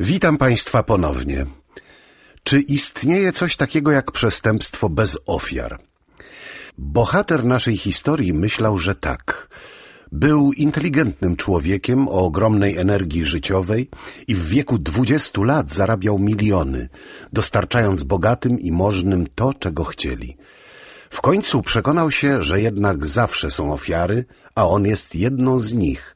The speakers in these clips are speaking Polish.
Witam Państwa ponownie. Czy istnieje coś takiego jak przestępstwo bez ofiar? Bohater naszej historii myślał, że tak. Był inteligentnym człowiekiem o ogromnej energii życiowej i w wieku 20 lat zarabiał miliony, dostarczając bogatym i możnym to, czego chcieli. W końcu przekonał się, że jednak zawsze są ofiary, a on jest jedną z nich –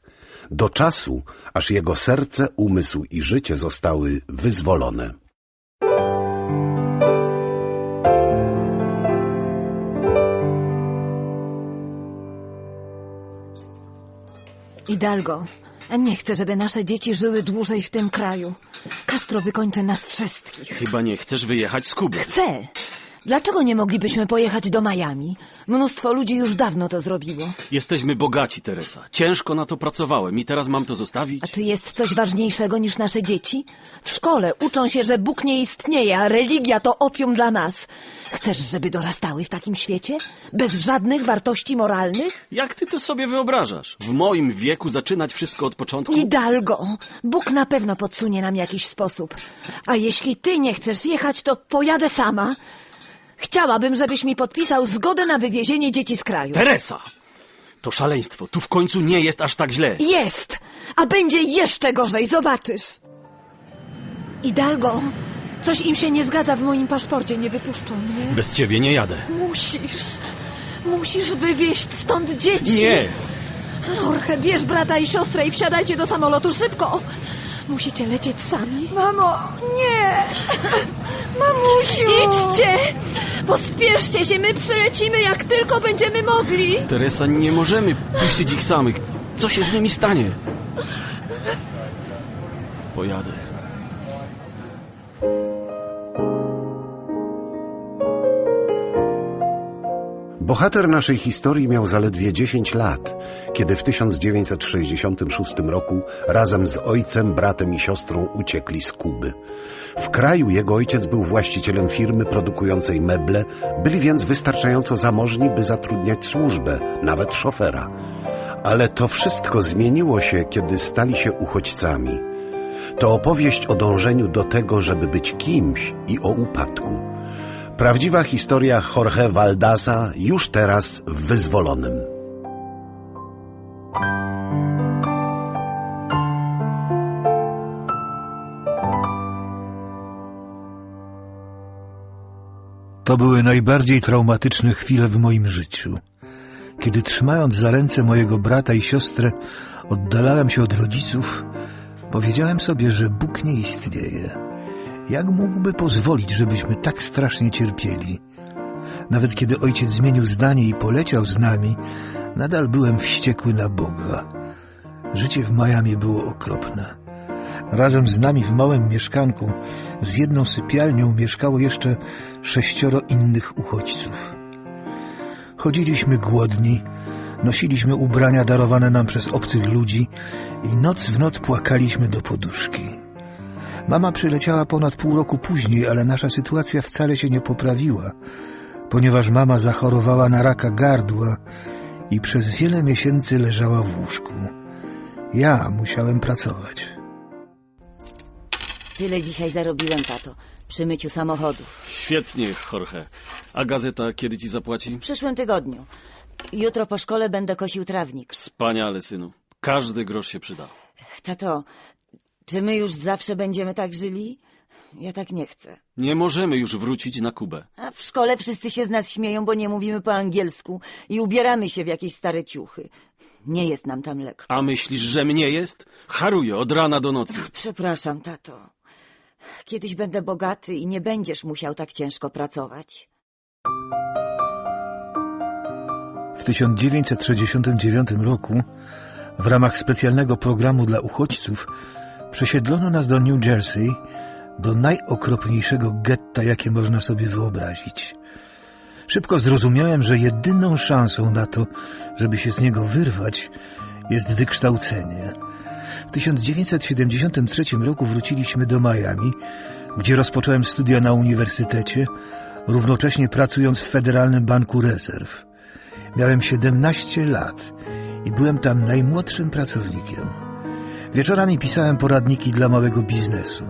do czasu, aż jego serce, umysł i życie zostały wyzwolone. Hidalgo, nie chcę, żeby nasze dzieci żyły dłużej w tym kraju. Castro wykończy nas wszystkich. Chyba nie chcesz wyjechać z Kuby. Chcę! Dlaczego nie moglibyśmy pojechać do Miami? Mnóstwo ludzi już dawno to zrobiło. Jesteśmy bogaci, Teresa. Ciężko na to pracowałem i teraz mam to zostawić? A czy jest coś ważniejszego niż nasze dzieci? W szkole uczą się, że Bóg nie istnieje, a religia to opium dla nas. Chcesz, żeby dorastały w takim świecie? Bez żadnych wartości moralnych? Jak ty to sobie wyobrażasz? W moim wieku zaczynać wszystko od początku? Hidalgo, Bóg na pewno podsunie nam jakiś sposób. A jeśli ty nie chcesz jechać, to pojadę sama. Chciałabym, żebyś mi podpisał zgodę na wywiezienie dzieci z kraju. Teresa! To szaleństwo. Tu w końcu nie jest aż tak źle. Jest! A będzie jeszcze gorzej, zobaczysz. Hidalgo, coś im się nie zgadza w moim paszporcie, nie wypuszczą mnie. Bez ciebie nie jadę. Musisz, musisz wywieźć stąd dzieci. Nie! Jorge, bierz brata i siostrę i wsiadajcie do samolotu szybko. Musicie lecieć sami. Mamo, nie! Mamusiu! Idźcie! Pospieszcie się, my przylecimy jak tylko będziemy mogli. Teresa, nie możemy puścić ich samych. Co się z nimi stanie? Pojadę. Bohater naszej historii miał zaledwie 10 lat, kiedy w 1966 roku razem z ojcem, bratem i siostrą uciekli z Kuby. W kraju jego ojciec był właścicielem firmy produkującej meble, byli więc wystarczająco zamożni, by zatrudniać służbę, nawet szofera. Ale to wszystko zmieniło się, kiedy stali się uchodźcami. To opowieść o dążeniu do tego, żeby być kimś i o upadku. Prawdziwa historia Jorge Valdasa już teraz w wyzwolonym. To były najbardziej traumatyczne chwile w moim życiu. Kiedy trzymając za ręce mojego brata i siostrę oddalałem się od rodziców, powiedziałem sobie, że Bóg nie istnieje. Jak mógłby pozwolić, żebyśmy tak strasznie cierpieli? Nawet kiedy ojciec zmienił zdanie i poleciał z nami, nadal byłem wściekły na Boga. Życie w Miami było okropne. Razem z nami w małym mieszkanku z jedną sypialnią mieszkało jeszcze sześcioro innych uchodźców. Chodziliśmy głodni, nosiliśmy ubrania darowane nam przez obcych ludzi i noc w noc płakaliśmy do poduszki. Mama przyleciała ponad pół roku później, ale nasza sytuacja wcale się nie poprawiła, ponieważ mama zachorowała na raka gardła i przez wiele miesięcy leżała w łóżku. Ja musiałem pracować. Tyle dzisiaj zarobiłem, tato, przy myciu samochodów. Świetnie, Jorge. A gazeta kiedy ci zapłaci? W przyszłym tygodniu. Jutro po szkole będę kosił trawnik. Wspaniale, synu. Każdy grosz się przyda. Tato, czy my już zawsze będziemy tak żyli? Ja tak nie chcę. Nie możemy już wrócić na Kubę. A w szkole wszyscy się z nas śmieją, bo nie mówimy po angielsku i ubieramy się w jakieś stare ciuchy. Nie jest nam tam lekko. A myślisz, że mnie jest? Haruję od rana do nocy. Przepraszam, tato. Kiedyś będę bogaty i nie będziesz musiał tak ciężko pracować. W 1969 roku w ramach specjalnego programu dla uchodźców przesiedlono nas do New Jersey, do najokropniejszego getta, jakie można sobie wyobrazić. Szybko zrozumiałem, że jedyną szansą na to, żeby się z niego wyrwać, jest wykształcenie. W 1973 roku wróciliśmy do Miami, gdzie rozpocząłem studia na uniwersytecie, równocześnie pracując w Federalnym Banku Rezerw. Miałem 17 lat i byłem tam najmłodszym pracownikiem. Wieczorami pisałem poradniki dla małego biznesu.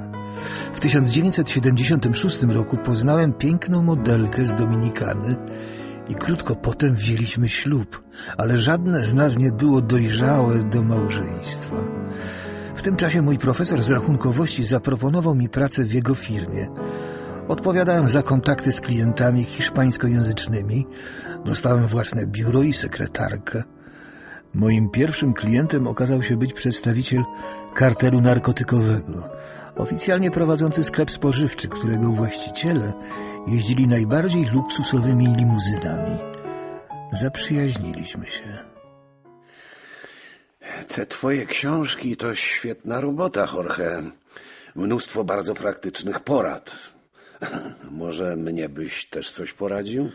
W 1976 roku poznałem piękną modelkę z Dominikany i krótko potem wzięliśmy ślub, ale żadne z nas nie było dojrzałe do małżeństwa. W tym czasie mój profesor z rachunkowości zaproponował mi pracę w jego firmie. Odpowiadałem za kontakty z klientami hiszpańskojęzycznymi, dostałem własne biuro i sekretarkę. Moim pierwszym klientem okazał się być przedstawiciel kartelu narkotykowego, oficjalnie prowadzący sklep spożywczy, którego właściciele jeździli najbardziej luksusowymi limuzynami. Zaprzyjaźniliśmy się. Te twoje książki to świetna robota, Jorge. Mnóstwo bardzo praktycznych porad. Może mnie byś też coś poradził?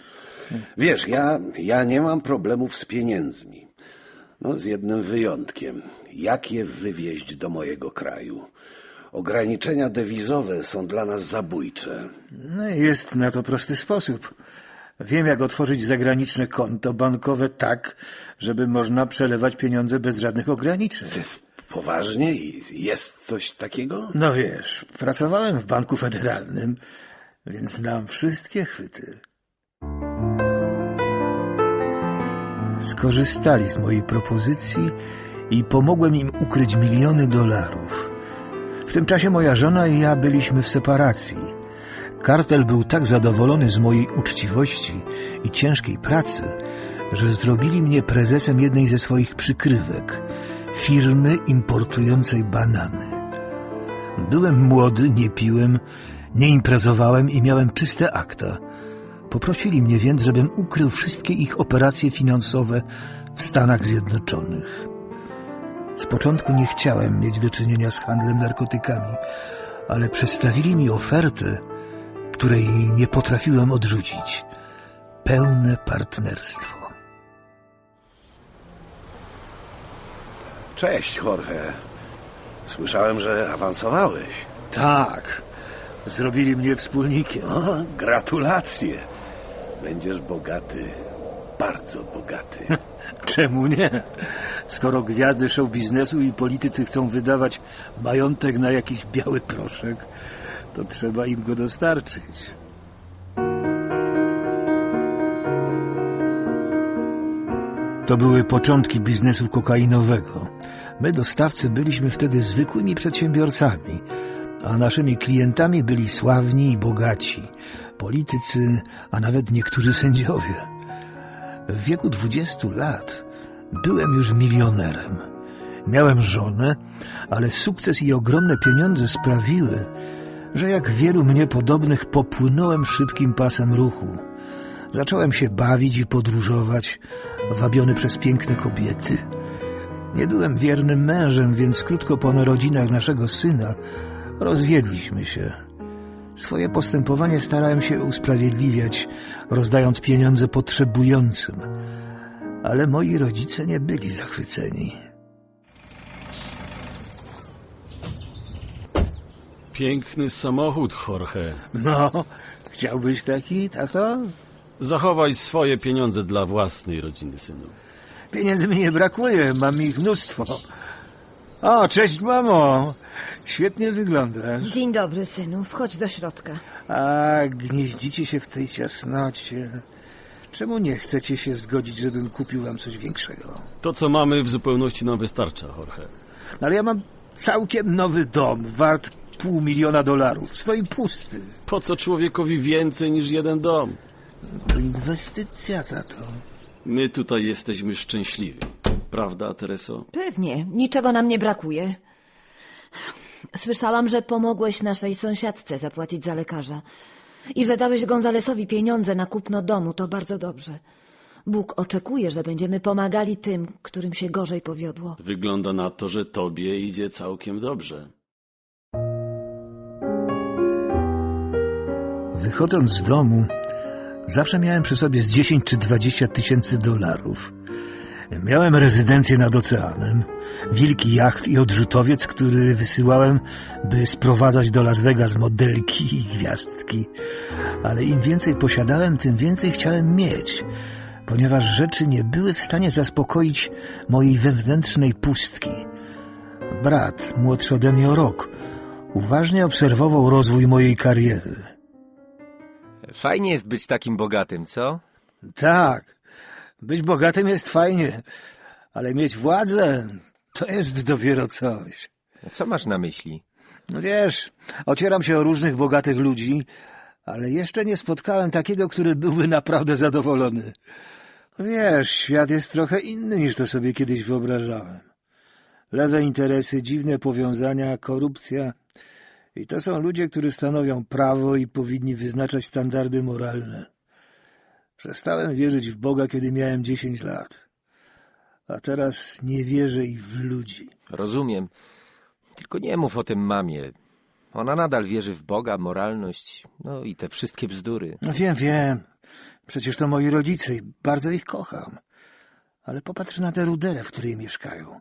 Wiesz, ja, ja nie mam problemów z pieniędzmi. No, z jednym wyjątkiem. Jak je wywieźć do mojego kraju? Ograniczenia dewizowe są dla nas zabójcze. No jest na to prosty sposób. Wiem, jak otworzyć zagraniczne konto bankowe tak, żeby można przelewać pieniądze bez żadnych ograniczeń. Poważnie? Jest coś takiego? No wiesz, pracowałem w Banku Federalnym, więc znam wszystkie chwyty. Skorzystali z mojej propozycji i pomogłem im ukryć miliony dolarów. W tym czasie moja żona i ja byliśmy w separacji. Kartel był tak zadowolony z mojej uczciwości i ciężkiej pracy, że zrobili mnie prezesem jednej ze swoich przykrywek, firmy importującej banany. Byłem młody, nie piłem, nie imprezowałem i miałem czyste akta. Poprosili mnie więc, żebym ukrył wszystkie ich operacje finansowe w Stanach Zjednoczonych. Z początku nie chciałem mieć do czynienia z handlem narkotykami, ale przedstawili mi ofertę, której nie potrafiłem odrzucić. Pełne partnerstwo. Cześć, Jorge. Słyszałem, że awansowałeś. Tak, zrobili mnie wspólnikiem. O, gratulacje. Będziesz bogaty, bardzo bogaty. Czemu nie? Skoro gwiazdy show biznesu i politycy chcą wydawać majątek na jakiś biały proszek, to trzeba im go dostarczyć. To były początki biznesu kokainowego. My, dostawcy, byliśmy wtedy zwykłymi przedsiębiorcami, a naszymi klientami byli sławni i bogaci, politycy, a nawet niektórzy sędziowie. W wieku 20 lat byłem już milionerem. Miałem żonę, ale sukces i ogromne pieniądze sprawiły, że jak wielu mnie podobnych popłynąłem szybkim pasem ruchu. Zacząłem się bawić i podróżować, wabiony przez piękne kobiety. Nie byłem wiernym mężem, więc krótko po narodzinach naszego syna rozwiedliśmy się. Swoje postępowanie starałem się usprawiedliwiać, rozdając pieniądze potrzebującym. Ale moi rodzice nie byli zachwyceni. Piękny samochód, Jorge. No, chciałbyś taki, tato? Zachowaj swoje pieniądze dla własnej rodziny, synu. Pieniędzy mi nie brakuje, mam ich mnóstwo. O, cześć mamo! Świetnie wyglądasz. Dzień dobry, synu. Wchodź do środka. A gnieździcie się w tej ciasnocie. Czemu nie chcecie się zgodzić, żebym kupił wam coś większego? To, co mamy, w zupełności nam wystarcza, Jorge. No ale ja mam całkiem nowy dom, wart pół miliona dolarów. Stoi pusty. Po co człowiekowi więcej niż jeden dom? To inwestycja, tato. My tutaj jesteśmy szczęśliwi. Prawda, Tereso? Pewnie. Niczego nam nie brakuje. Słyszałam, że pomogłeś naszej sąsiadce zapłacić za lekarza i że dałeś Gonzalesowi pieniądze na kupno domu. To bardzo dobrze. Bóg oczekuje, że będziemy pomagali tym, którym się gorzej powiodło. Wygląda na to, że tobie idzie całkiem dobrze. Wychodząc z domu, zawsze miałem przy sobie z 10 czy 20 tysięcy dolarów. Miałem rezydencję nad oceanem, wielki jacht i odrzutowiec, który wysyłałem, by sprowadzać do Las Vegas modelki i gwiazdki. Ale im więcej posiadałem, tym więcej chciałem mieć, ponieważ rzeczy nie były w stanie zaspokoić mojej wewnętrznej pustki. brat, młodszy ode mnie o rok, uważnie obserwował rozwój mojej kariery. Fajnie jest być takim bogatym, co? Tak, być bogatym jest fajnie, ale mieć władzę to jest dopiero coś. Co masz na myśli? No wiesz, ocieram się o różnych bogatych ludzi, ale jeszcze nie spotkałem takiego, który byłby naprawdę zadowolony. Wiesz, świat jest trochę inny niż to sobie kiedyś wyobrażałem. Lewe interesy, dziwne powiązania, korupcja. I to są ludzie, którzy stanowią prawo i powinni wyznaczać standardy moralne. Przestałem wierzyć w Boga, kiedy miałem 10 lat. A teraz nie wierzę i w ludzi. Rozumiem. Tylko nie mów o tym mamie. Ona nadal wierzy w Boga, moralność, no i te wszystkie bzdury. No wiem, wiem. Przecież to moi rodzice i bardzo ich kocham. Ale popatrz na tę ruderę, w której mieszkają.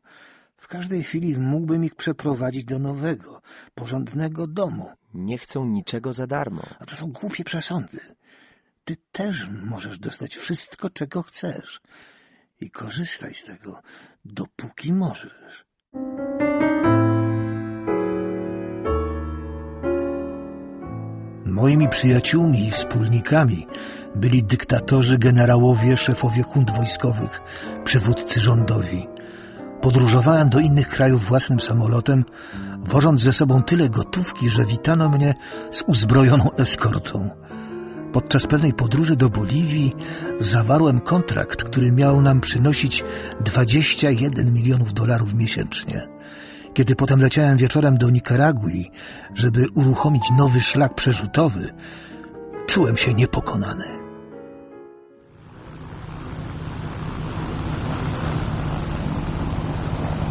W każdej chwili mógłbym ich przeprowadzić do nowego, porządnego domu. Nie chcą niczego za darmo. A to są głupie przesądy. Ty też możesz dostać wszystko, czego chcesz. I korzystaj z tego, dopóki możesz. Moimi przyjaciółmi i wspólnikami byli dyktatorzy, generałowie, szefowie hunt wojskowych, przywódcy rządowi. Podróżowałem do innych krajów własnym samolotem, wożąc ze sobą tyle gotówki, że witano mnie z uzbrojoną eskortą. Podczas pewnej podróży do Boliwii zawarłem kontrakt, który miał nam przynosić 21 milionów dolarów miesięcznie. Kiedy potem leciałem wieczorem do Nikaragui, żeby uruchomić nowy szlak przerzutowy, czułem się niepokonany.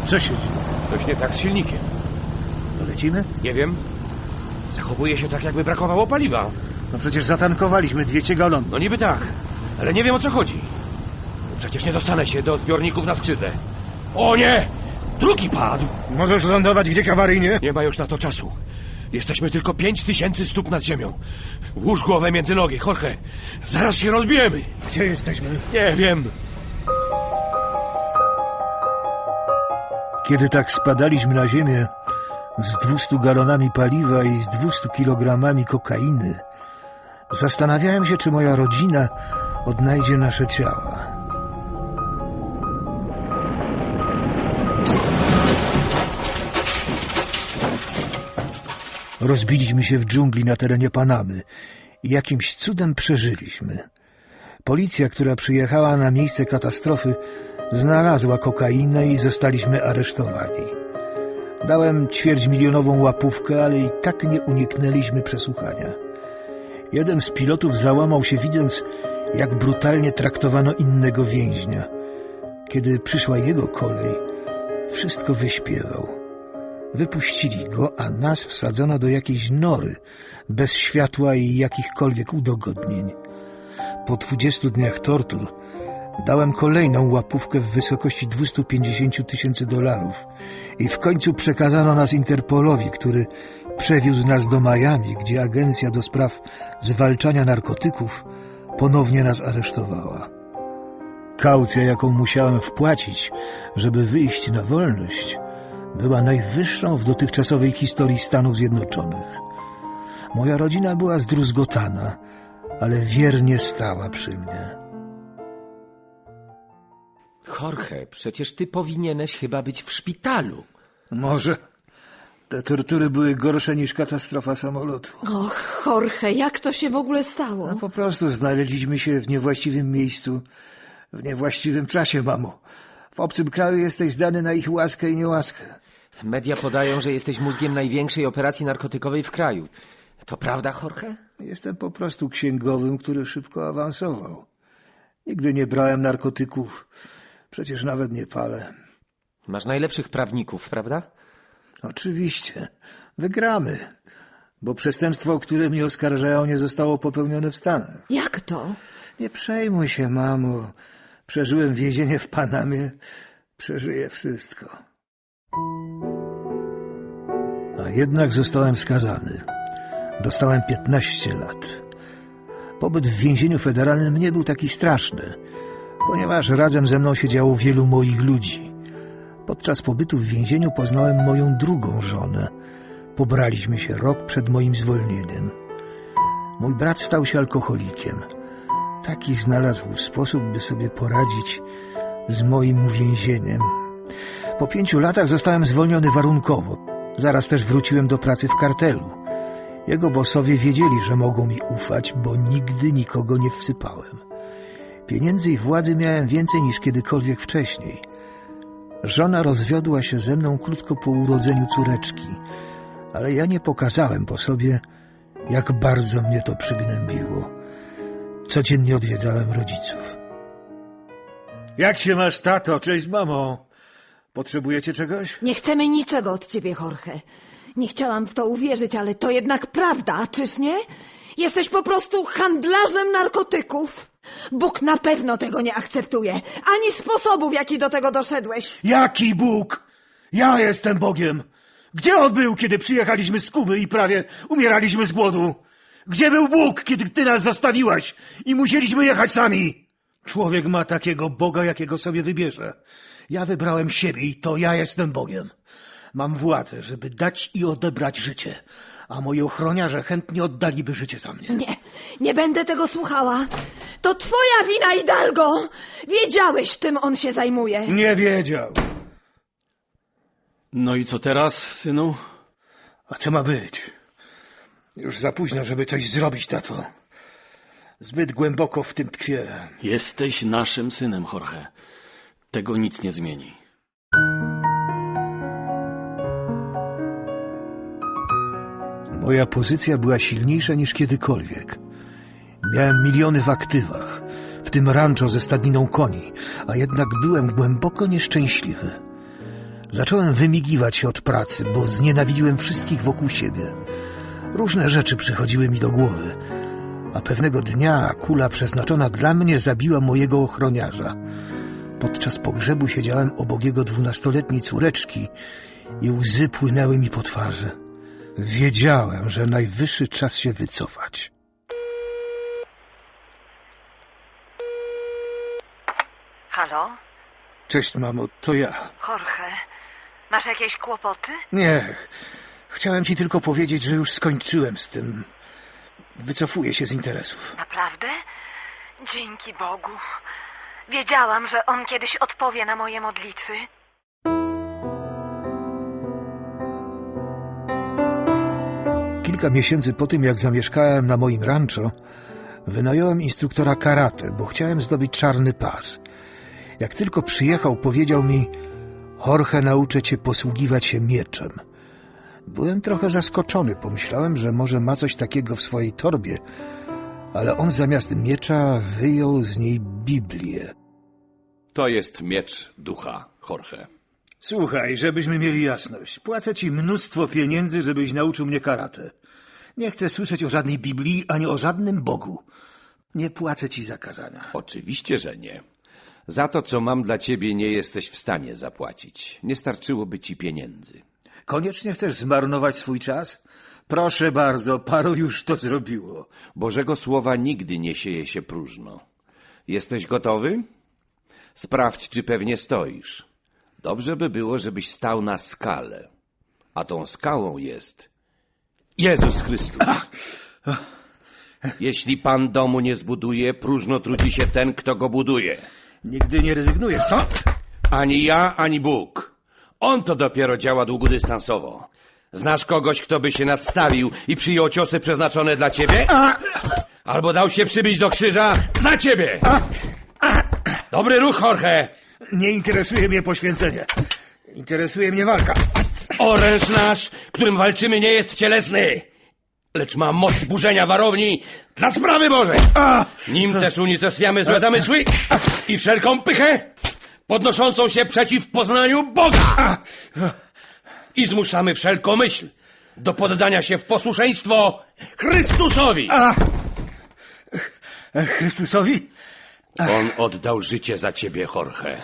Co się dzieje? Coś nie tak z silnikiem. Lecimy? Nie wiem. Zachowuje się tak, jakby brakowało paliwa. No przecież zatankowaliśmy 200 galonów. No niby tak, ale nie wiem o co chodzi. Przecież nie dostanę się do zbiorników na skrzydle. O nie! Drugi padł! Możesz lądować gdzieś awaryjnie? Nie ma już na to czasu. Jesteśmy tylko pięć tysięcy stóp nad ziemią. Włóż głowę między nogi, Jorge. Zaraz się rozbijemy. Gdzie jesteśmy? Nie wiem. Kiedy tak spadaliśmy na ziemię z 200 galonami paliwa i z 200 kilogramami kokainy, zastanawiałem się, czy moja rodzina odnajdzie nasze ciała. Rozbiliśmy się w dżungli na terenie Panamy i jakimś cudem przeżyliśmy. Policja, która przyjechała na miejsce katastrofy, znalazła kokainę i zostaliśmy aresztowani. Dałem ćwierćmilionową łapówkę, ale i tak nie uniknęliśmy przesłuchania. Jeden z pilotów załamał się, widząc, jak brutalnie traktowano innego więźnia. Kiedy przyszła jego kolej, wszystko wyśpiewał. Wypuścili go, a nas wsadzono do jakiejś nory, bez światła i jakichkolwiek udogodnień. Po dwudziestu dniach tortur dałem kolejną łapówkę w wysokości 250 tysięcy dolarów i w końcu przekazano nas Interpolowi, który przewiózł nas do Miami, gdzie agencja do spraw zwalczania narkotyków ponownie nas aresztowała. Kaucja, jaką musiałem wpłacić, żeby wyjść na wolność, była najwyższą w dotychczasowej historii Stanów Zjednoczonych. Moja rodzina była zdruzgotana, ale wiernie stała przy mnie. Jorge, przecież ty powinieneś chyba być w szpitalu. Może te tortury były gorsze niż katastrofa samolotu. Och, Jorge, jak to się w ogóle stało? No po prostu znaleźliśmy się w niewłaściwym miejscu, w niewłaściwym czasie, mamo. W obcym kraju jesteś zdany na ich łaskę i niełaskę. Media podają, że jesteś mózgiem największej operacji narkotykowej w kraju. To prawda, Jorge? Jestem po prostu księgowym, który szybko awansował. Nigdy nie brałem narkotyków, przecież nawet nie palę. Masz najlepszych prawników, prawda? Oczywiście, wygramy, bo przestępstwo, o które mnie oskarżają, nie zostało popełnione w Stanach. Jak to? Nie przejmuj się, mamo. Przeżyłem więzienie w Panamie, przeżyję wszystko. A jednak zostałem skazany. Dostałem 15 lat. Pobyt w więzieniu federalnym nie był taki straszny, ponieważ razem ze mną siedziało wielu moich ludzi. Podczas pobytu w więzieniu poznałem moją drugą żonę. Pobraliśmy się rok przed moim zwolnieniem. Mój brat stał się alkoholikiem. Taki znalazł sposób, by sobie poradzić z moim uwięzieniem. Po pięciu latach zostałem zwolniony warunkowo. Zaraz też wróciłem do pracy w kartelu. Jego bosowie wiedzieli, że mogą mi ufać, bo nigdy nikogo nie wsypałem. Pieniędzy i władzy miałem więcej niż kiedykolwiek wcześniej. Żona rozwiodła się ze mną krótko po urodzeniu córeczki, ale ja nie pokazałem po sobie, jak bardzo mnie to przygnębiło. Codziennie odwiedzałem rodziców. Jak się masz, tato? Cześć, mamo. Potrzebujecie czegoś? Nie chcemy niczego od ciebie, Jorge. Nie chciałam w to uwierzyć, ale to jednak prawda, czyż nie? Jesteś po prostu handlarzem narkotyków. Bóg na pewno tego nie akceptuje, ani sposobu, w jaki do tego doszedłeś. Jaki Bóg? Ja jestem Bogiem. Gdzie on był, kiedy przyjechaliśmy z Kuby i prawie umieraliśmy z głodu? Gdzie był Bóg, kiedy ty nas zostawiłaś i musieliśmy jechać sami? Człowiek ma takiego Boga, jakiego sobie wybierze. Ja wybrałem siebie i to ja jestem Bogiem. Mam władzę, żeby dać i odebrać życie, a moi ochroniarze chętnie oddaliby życie za mnie. Nie, nie będę tego słuchała. To twoja wina, Hidalgo! Wiedziałeś, czym on się zajmuje. Nie wiedział. No i co teraz, synu? A co ma być? Już za późno, żeby coś zrobić, tato. Zbyt głęboko w tym tkwię. Jesteś naszym synem, Jorge. Tego nic nie zmieni. Moja pozycja była silniejsza niż kiedykolwiek. Miałem miliony w aktywach, w tym rancho ze stadniną koni, a jednak byłem głęboko nieszczęśliwy. Zacząłem wymigiwać się od pracy, bo znienawidziłem wszystkich wokół siebie. Różne rzeczy przychodziły mi do głowy, a pewnego dnia kula przeznaczona dla mnie zabiła mojego ochroniarza. Podczas pogrzebu siedziałem obok jego dwunastoletniej córeczki i łzy płynęły mi po twarzy. Wiedziałem, że najwyższy czas się wycofać. Halo? Cześć, mamo, to ja. Jorge, masz jakieś kłopoty? Nie, chciałem ci tylko powiedzieć, że już skończyłem z tym. Wycofuję się z interesów. Naprawdę? Dzięki Bogu. Wiedziałam, że on kiedyś odpowie na moje modlitwy. Kilka miesięcy po tym, jak zamieszkałem na moim rancho, wynająłem instruktora karate, bo chciałem zdobyć czarny pas. Jak tylko przyjechał, powiedział mi: Jorge, nauczę cię posługiwać się mieczem. Byłem trochę zaskoczony, pomyślałem, że może ma coś takiego w swojej torbie, ale on zamiast miecza wyjął z niej Biblię. To jest miecz ducha, Jorge. Słuchaj, żebyśmy mieli jasność. Płacę ci mnóstwo pieniędzy, żebyś nauczył mnie karate. Nie chcę słyszeć o żadnej Biblii ani o żadnym Bogu. Nie płacę ci za kazania. Oczywiście, że nie. Za to, co mam dla ciebie, nie jesteś w stanie zapłacić. Nie starczyłoby ci pieniędzy. Koniecznie chcesz zmarnować swój czas? Proszę bardzo, paru już to zrobiło. Bożego Słowa nigdy nie sieje się próżno. Jesteś gotowy? Sprawdź, czy pewnie stoisz. Dobrze by było, żebyś stał na skale. A tą skałą jest Jezus Chrystus. Jeśli Pan domu nie zbuduje, próżno trudzi się ten, kto go buduje. Nigdy nie rezygnujesz, co? Ani ja, ani Bóg. On to dopiero działa długodystansowo. Znasz kogoś, kto by się nadstawił i przyjął ciosy przeznaczone dla ciebie? Albo dał się przybić do krzyża za ciebie? Dobry ruch, Jorge. Nie interesuje mnie poświęcenie. Interesuje mnie walka. Oręż nasz, którym walczymy, nie jest cielesny, lecz ma moc burzenia warowni dla sprawy Bożej. Nim też unicestwiamy złe zamysły i wszelką pychę podnoszącą się przeciw poznaniu Boga. I zmuszamy wszelką myśl do poddania się w posłuszeństwo Chrystusowi. Chrystusowi? On oddał życie za ciebie, Jorge.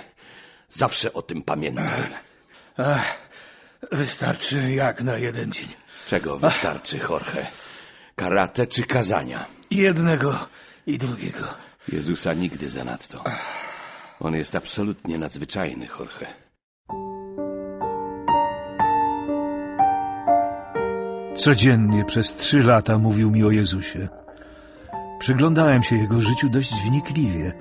Zawsze o tym pamiętaj. Ach, Wystarczy jak na jeden dzień. Czego wystarczy, Jorge? Karate czy kazania? Jednego i drugiego. Jezusa nigdy zanadto. On jest absolutnie nadzwyczajny, Jorge. Codziennie przez trzy lata mówił mi o Jezusie. Przyglądałem się jego życiu dość wnikliwie,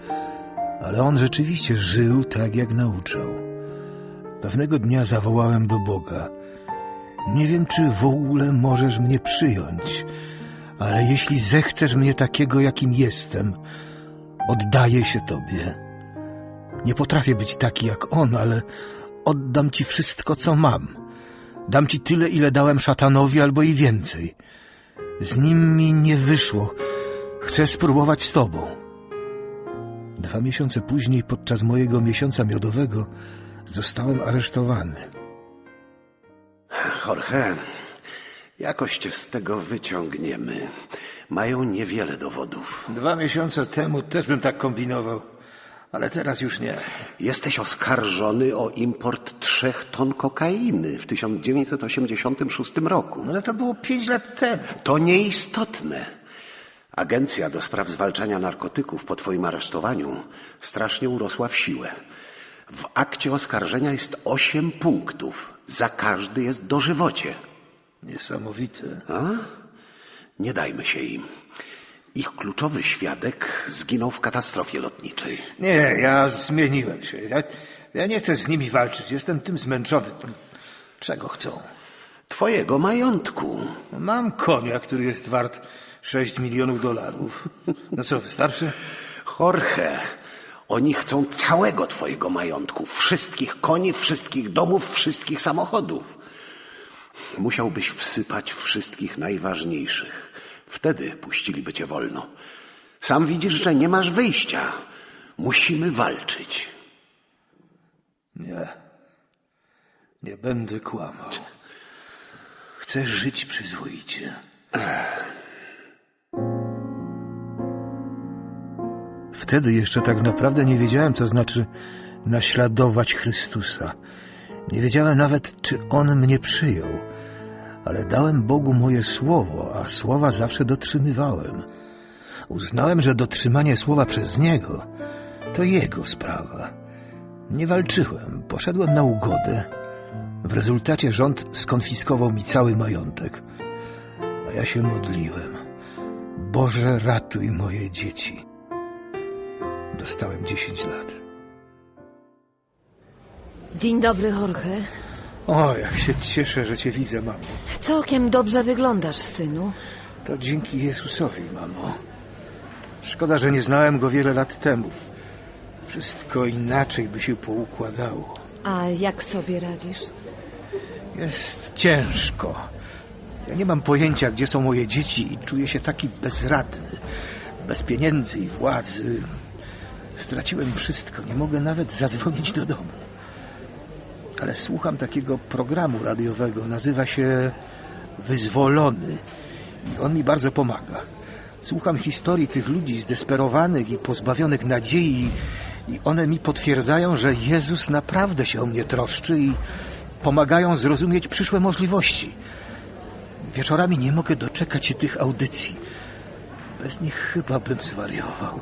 ale on rzeczywiście żył tak, jak nauczał. Pewnego dnia zawołałem do Boga. Nie wiem, czy w ogóle możesz mnie przyjąć, ale jeśli zechcesz mnie takiego, jakim jestem, oddaję się Tobie. Nie potrafię być taki jak on, ale oddam Ci wszystko, co mam. Dam Ci tyle, ile dałem szatanowi, albo i więcej. Z nim mi nie wyszło. Chcę spróbować z Tobą. Dwa miesiące później, podczas mojego miesiąca miodowego, zostałem aresztowany. Jorge, jakoś cię z tego wyciągniemy. Mają niewiele dowodów. Dwa miesiące temu też bym tak kombinował, ale teraz już nie. Jesteś oskarżony o import trzech ton kokainy w 1986 roku. No ale to było pięć lat temu. To nieistotne. Agencja do spraw zwalczania narkotyków po twoim aresztowaniu strasznie urosła w siłę. W akcie oskarżenia jest osiem punktów. Za każdy jest dożywocie. Niesamowite. A? Nie dajmy się im. Ich kluczowy świadek zginął w katastrofie lotniczej. Nie, ja zmieniłem się. Ja, ja nie chcę z nimi walczyć. Jestem tym zmęczony. Czego chcą? Twojego majątku. Mam konia, który jest wart 6 milionów dolarów. No co, wystarczy? Jorge, oni chcą całego twojego majątku. Wszystkich koni, wszystkich domów, wszystkich samochodów. Musiałbyś wsypać wszystkich najważniejszych. Wtedy puściliby cię wolno. Sam widzisz, że nie masz wyjścia. Musimy walczyć. Nie. Nie będę kłamał. Chcę żyć przyzwoicie. Wtedy jeszcze tak naprawdę nie wiedziałem, co znaczy naśladować Chrystusa. Nie wiedziałem nawet, czy On mnie przyjął. Ale dałem Bogu moje słowo, a słowa zawsze dotrzymywałem. Uznałem, że dotrzymanie słowa przez Niego to Jego sprawa. Nie walczyłem, poszedłem na ugodę. W rezultacie rząd skonfiskował mi cały majątek. A ja się modliłem. Boże, ratuj moje dzieci. Dostałem 10 lat. Dzień dobry, Jorge. O, jak się cieszę, że cię widzę, mamo. Całkiem dobrze wyglądasz, synu. To dzięki Jezusowi, mamo. Szkoda, że nie znałem go wiele lat temu. Wszystko inaczej by się poukładało. A jak sobie radzisz? Jest ciężko. Ja nie mam pojęcia, gdzie są moje dzieci i czuję się taki bezradny. Bez pieniędzy i władzy. Straciłem wszystko. Nie mogę nawet zadzwonić do domu. Ale słucham takiego programu radiowego. Nazywa się Wyzwolony. I on mi bardzo pomaga. Słucham historii tych ludzi zdesperowanych i pozbawionych nadziei i one mi potwierdzają, że Jezus naprawdę się o mnie troszczy i pomagają zrozumieć przyszłe możliwości. Wieczorami nie mogę doczekać się tych audycji. Bez nich chyba bym zwariował.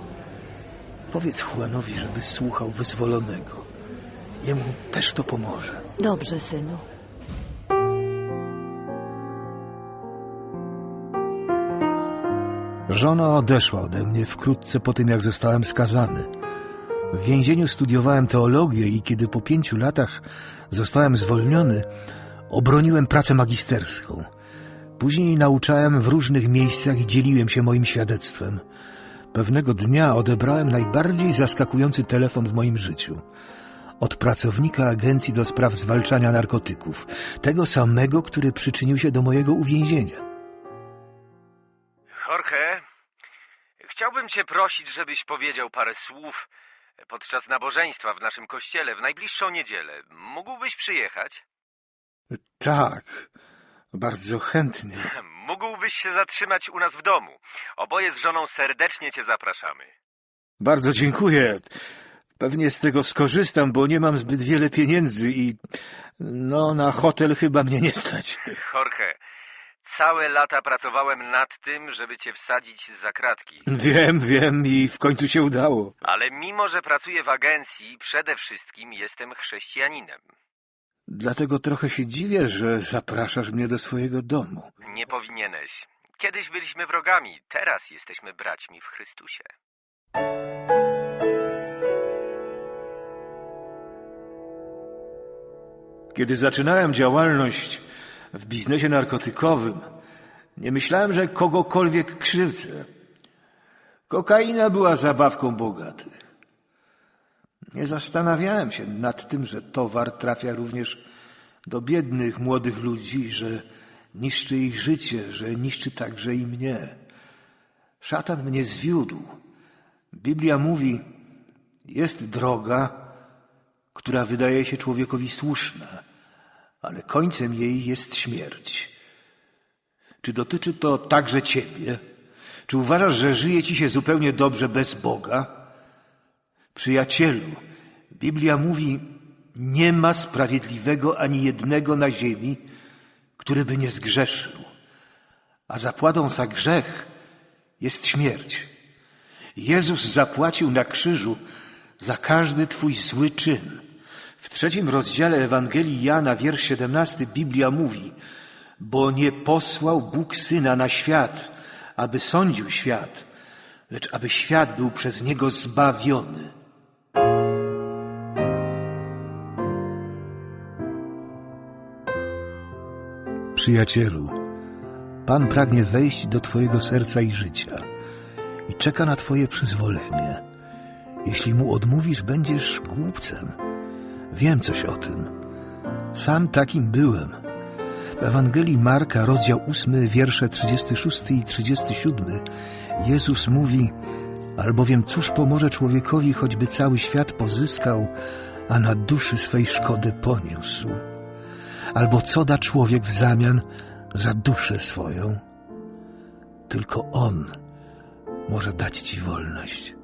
Powiedz Juanowi, żeby słuchał wyzwolonego. Jemu też to pomoże. Dobrze, synu. Żona odeszła ode mnie wkrótce po tym, jak zostałem skazany. W więzieniu studiowałem teologię i kiedy po pięciu latach zostałem zwolniony, obroniłem pracę magisterską. Później nauczałem w różnych miejscach i dzieliłem się moim świadectwem. Pewnego dnia odebrałem najbardziej zaskakujący telefon w moim życiu. Od pracownika Agencji do Spraw Zwalczania Narkotyków. Tego samego, który przyczynił się do mojego uwięzienia. Jorge, chciałbym cię prosić, żebyś powiedział parę słów podczas nabożeństwa w naszym kościele w najbliższą niedzielę. Mógłbyś przyjechać? Tak, bardzo chętnie. Mógłbyś się zatrzymać u nas w domu. Oboje z żoną serdecznie cię zapraszamy. Bardzo dziękuję. Pewnie z tego skorzystam, bo nie mam zbyt wiele pieniędzy i no na hotel chyba mnie nie stać. Jorge, całe lata pracowałem nad tym, żeby cię wsadzić za kratki. Wiem, wiem i w końcu się udało. Ale mimo, że pracuję w agencji, przede wszystkim jestem chrześcijaninem. Dlatego trochę się dziwię, że zapraszasz mnie do swojego domu. Nie powinieneś. Kiedyś byliśmy wrogami, teraz jesteśmy braćmi w Chrystusie. Kiedy zaczynałem działalność w biznesie narkotykowym, nie myślałem, że kogokolwiek krzywdzę. Kokaina była zabawką bogatych. Nie zastanawiałem się nad tym, że towar trafia również do biednych młodych ludzi, że niszczy ich życie, że niszczy także i mnie. Szatan mnie zwiódł. Biblia mówi, jest droga, która wydaje się człowiekowi słuszna, ale końcem jej jest śmierć. Czy dotyczy to także ciebie? Czy uważasz, że żyje ci się zupełnie dobrze bez Boga? Przyjacielu, Biblia mówi, nie ma sprawiedliwego ani jednego na ziemi, który by nie zgrzeszył, a zapłatą za grzech jest śmierć. Jezus zapłacił na krzyżu za każdy twój zły czyn. W trzecim rozdziale Ewangelii Jana, wiersz 17, Biblia mówi, bo nie posłał Bóg Syna na świat, aby sądził świat, lecz aby świat był przez Niego zbawiony. Przyjacielu, Pan pragnie wejść do Twojego serca i życia i czeka na Twoje przyzwolenie. Jeśli Mu odmówisz, będziesz głupcem. Wiem coś o tym. Sam takim byłem. W Ewangelii Marka, rozdział 8, wiersze 36 i 37, Jezus mówi, albowiem cóż pomoże człowiekowi, choćby cały świat pozyskał, a na duszy swej szkodę poniósł? Albo co da człowiek w zamian za duszę swoją? Tylko On może dać ci wolność.